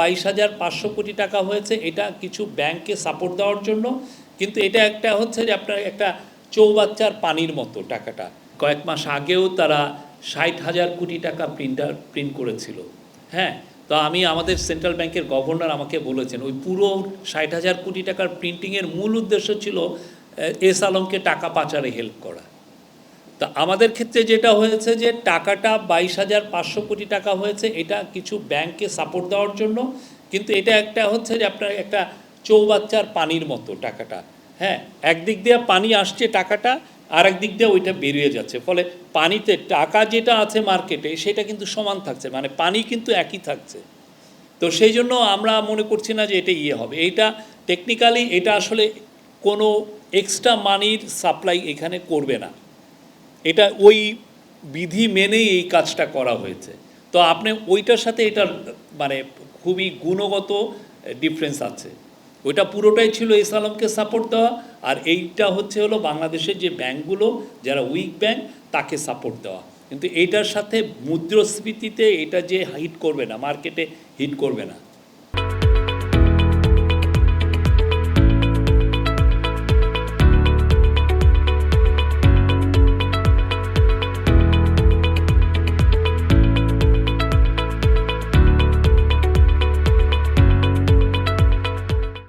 বাইশ হাজার পাঁচশো কোটি টাকা হয়েছে। এটা কিছু ব্যাংককে সাপোর্ট দেওয়ার জন্য। কিন্তু এটা একটা হচ্ছে যে আপনার একটা চৌবাচ্চার পানির মতো টাকাটা। কয়েক মাস আগেও তারা ষাট হাজার কোটি টাকা প্রিন্টার প্রিন্ট করেছিল। হ্যাঁ তো আমি আমাদের সেন্ট্রাল ব্যাংকের গভর্নর আমাকে বলেছেন, ওই পুরো ষাট হাজার কোটি টাকার প্রিন্টিংয়ের মূল উদ্দেশ্য ছিল এস আলমকে টাকা পাচারে হেল্প করা। তা আমাদের ক্ষেত্রে যেটা হয়েছে যে টাকাটা বাইশ হাজার পাঁচশো কোটি টাকা হয়েছে, এটা কিছু ব্যাংকে সাপোর্ট দেওয়ার জন্য। কিন্তু এটা একটা হচ্ছে যে আপনার একটা চৌবাচ্চার পানির মতো টাকাটা। হ্যাঁ একদিক দিয়ে পানি আসছে টাকাটা আর একদিক দিয়ে ওইটা বেরিয়ে যাচ্ছে। ফলে পানিতে টাকা যেটা আছে মার্কেটে সেটা কিন্তু সমান থাকছে মানে পানি কিন্তু একই থাকছে। তো সেই জন্য আমরা মনে করছি না যে এটা ইয়ে হবে। এইটা টেকনিক্যালি এটা আসলে কোনো এক্সট্রা মানির সাপ্লাই এখানে করবে না। এটা ওই বিধি মেনেই এই কাজটা করা হয়েছে। তো আপনি ওইটার সাথে এটার মানে খুবই গুণগত ডিফারেন্স আছে। ওইটা পুরোটাই ছিল ইসলামকে সাপোর্ট দেওয়া, আর এইটা হচ্ছে হলো বাংলাদেশের যে ব্যাংকগুলো, যারা উইক ব্যাংক তাকে সাপোর্ট দেওয়া। কিন্তু এইটার সাথে মুদ্রাস্ফীতিতে এটা যে হিট করবে না মার্কেটে হিট করবে না।